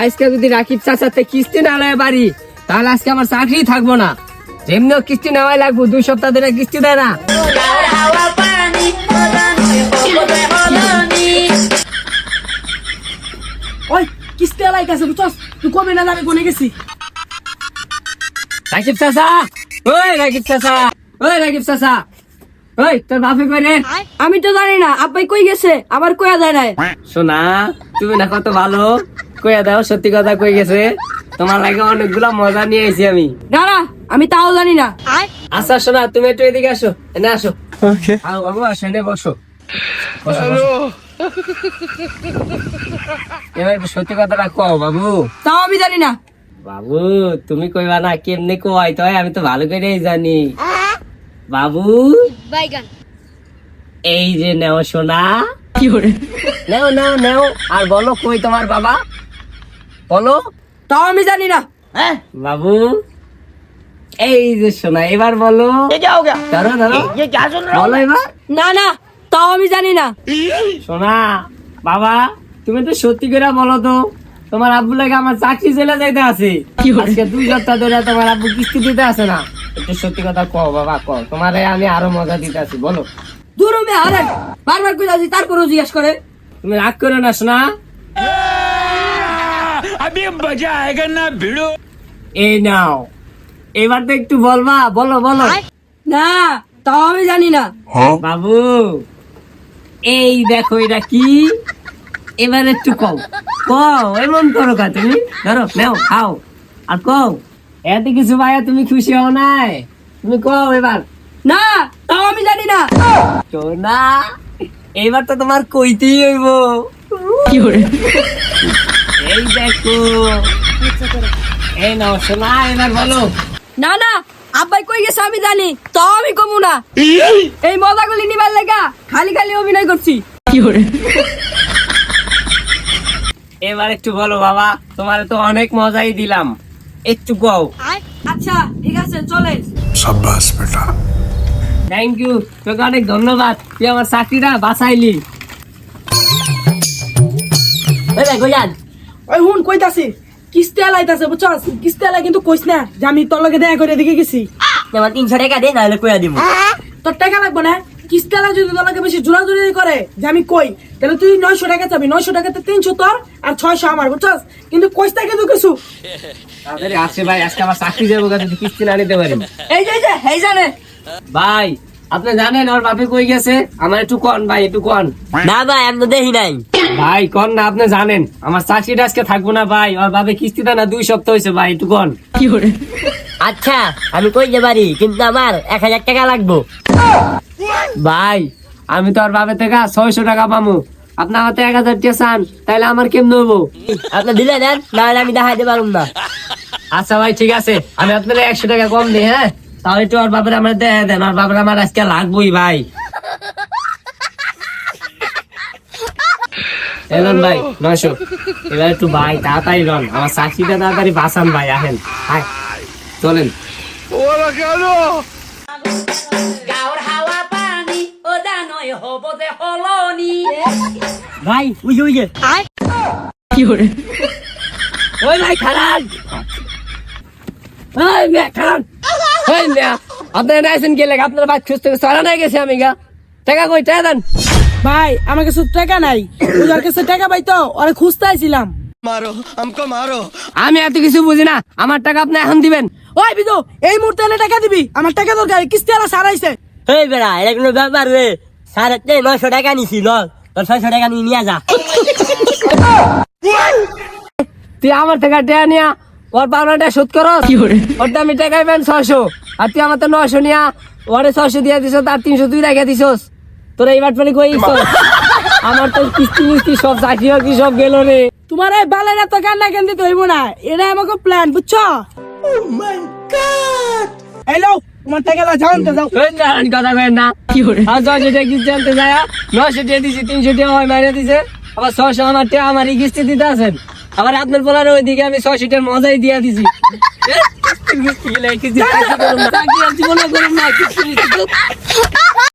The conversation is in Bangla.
আজকে যদি রাকিব চাচাতে কিস্তি না নেয় বাড়ি তাহলে আজকে আমার চাকরি থাকব না। যেমনি কিস্তি নেওয়াই লাগবো দুই সপ্তাহ ধরে কিস্তি দেয় না। ওই কিস্তি আলাইতাছে বুঝছস? তুই কবে না আমি কোনে গেছি? রাকিব চাচা! ওই রাকিব চাচা! ওই রাকিব চাচা! ওই তোর বাপে করে আমি তো জানি না আব্বাই কই গেছে? আবার কয়া যায় নাই? শোনা তুমি না কত ভালো? কইয়া দাও সত্যি কথা কই গেছে। তোমার লাগে অনেকগুলা মজা নিয়ে এসেছি আমি। না না আমি তাও জানি না। আচ্ছা শোনা তুমি একটু এদিকে আসো। এনে আসো। আও বাবু আসো এনে বসো। বসো, বসো। এবার সত্যি কথাটা কও বাবু। তাও আমি জানি না। বাবু তুমি কইবা না কেমনে কই তো আমি তো ভালো করেই জানি। বাবু। এই যে নেও সোনা। কি করে নেও নেও নেও আর বলো কই তোমার বাবা? বলো। তাও আমি জানি না। হ্যাঁ? বাবু এই যে শোনা এবার বলো। ধরো ধরো। বলো এবার। না না তাও আমি জানি না। সোনা বাবা তুমি তো সত্যি করে বলো তো তোমার আব্বু লাগে আমার চাকরি চলে যাইতে আছে। আজকে দুই সপ্তাহ ধরে তোমার আব্বু কিস্তি দিতে আছে না। একটু সত্যি কথা কও বাবা কও। তোমারে আমি আরও মজা দিতে আছি বলো। দূর আমি হারে বারবার কই যাচ্ছি তারপরও জিজ্ঞাসা করে। তুমি রাগ করো না এই নাও। এবার তো একটু বলবা বলো বলো। না তাও আমি জানি না। বাবু এই দেখো এটা কি? এবার একটু কও। কও এমন করো কা তুমি? ধরো নেও খাও। আর কও এতে কিছু ভাইয়া তুমি খুশি হও নাই? তুমি কও এবার। না তাও আমি জানি না। সোনা এবার তো তোমার কইতেই হইব। কি করে? এই দেখো। এই নাও সোনা এবার বলো। না না আব্বাই কই গেছে আমি জানি আমি কমু না। এই! মজাগুলি নিবার লেগা খালি খালি অভিনয় করছি। কি করে এবার একটু বলো বাবা তোমার তো অনেক মজাই দিলাম। একটু কও। আচ্ছা ঠিক আছে চলে। সাব্বাস বেটা। থ্যাংক ইউ তোকে অনেক ধন্যবাদ। তুই আমার চাকরিটা বাঁচাইলি। গোলান ওই হুন কইতাছি কিস্তি আলাইতাছে বুঝছস? কিস্তি আলাই কিন্তু কইস না যে আমি তোর লগে দেখা করে দিকে গেছি। তোমার তিনশো টাকা দে নাহলে কইয়া দিব। তোর টাকা লাগবে না? কিস্তি আলাই যদি তোর লগে বেশি জোরা জোরি করে যে আমি কই তাহলে তুই নয়শো টাকা চাবি নয়শো টাকাতে তিনশো তোর আর ছয়শো আমার বুঝছস? কিন্তু কইস না কিন্তু কিছু। তাড়াতাড়ি আসে ভাই আজকে আমার চাকরি যাব কাছে কিস্তি না নিতে পারি এই যে এই যে এই জানে ভাই আপনি জানেন ওর বাপে কই গেছে? আমার একটু কন ভাই একটু কন। না ভাই আমি তো দেখি নাই। ভাই কন না আপনি জানেন। আমার চাকরিটা আজকে থাকব না ভাই। ওর বাপে কিস্তি দেয় না দুই সপ্তাহ হয়েছে ভাই একটু কন। কি করে? আচ্ছা আমি কইতে পারি কিন্তু আমার এক হাজার টাকা লাগবো। ভাই আমি তো ওর বাপে থেকে ছয়শো টাকা পামু। আপনার হাতে এক হাজার টাকা চান তাহলে আমার কেমন হব আপনি দিলে দেন নাহলে আমি দেখাইতে পারুম না। আচ্ছা ভাই ঠিক আছে। আমি আপনার একশো টাকা কম দিই হ্যাঁ? তাহলে একটু ওর বাপের আমার দেখা দেন ওর বাপের আমার আজকে লাগবেই ভাই। এলন ভাই নয়শো। এবার একটু ভাই তাড়াতাড়ি লন আমার চাকরিটা তাড়াতাড়ি বাঁচান ভাই আসেন। হাই। চলেন। ভাই উইজে উইজে কি করে ওই ভাই খারান। ওই মেয়ে খারান। ওই মেয়ে আপনার নাইছেন গেলে আপনার ভাই সুস্থ সরা নাই গেছে আমি গা। টাকা কই টাকা দেন। ভাই আমার কাছে টাকা নাই। ওদের কাছে টাকা পাই তো ওরা খুঁজতে আইছিলাম। মারো আমকো মারো। আমি এত কিছু বুঝি না আমার টাকা আপনি এখন দিবেন। ওই বিদু এই মুহূর্তে এনে টাকা দিবি আমার টাকা দরকার কিস্তি আলা সারাইছে হেই বেড়া এটা কোনো ব্যাপার রে। সাড়ে তিন নয়শো টাকা নিছি ল তোর ছয়শো টাকা নিয়ে নিয়ে যা। তুই আমার টাকা টাকা নিয়া ওর পাওনাটা শোধ করো কি করে? ওর দামি টাকা পেন ছয়শো আর তুই আমার তো নয়শো নিয়া ওরে ছয়শো দিয়ে দিছ তার তিনশো তুই রেখে দিছস। তোর এইবার পেলে কই আমার তো কিস্তি মিস্তি সব চাকরি বাকরি সব গেল রে। তোমার এই বালে না তো কান্না কেন দিতে হইব না। এটা আমাকে প্ল্যান বুঝছ? হ্যালো তোমার টাকা দাও যাও। তো যাও কথা না। কি কিস্তি যায় নয়শো টাকা দিছি তিনশো টাকা হয় মাইনে দিছে। আবার আমার টাকা আমারই কিস্তি দিতে আছেন। আবার আপনার বলার ওইদিকে আমি টাকার মজাই দিয়ে দিছি। এ, কিস্তি গেলে কিস্তি চাকরি করুন না, চাকরি জীবনে করুন না, কিস্তি মিস্তি করুন।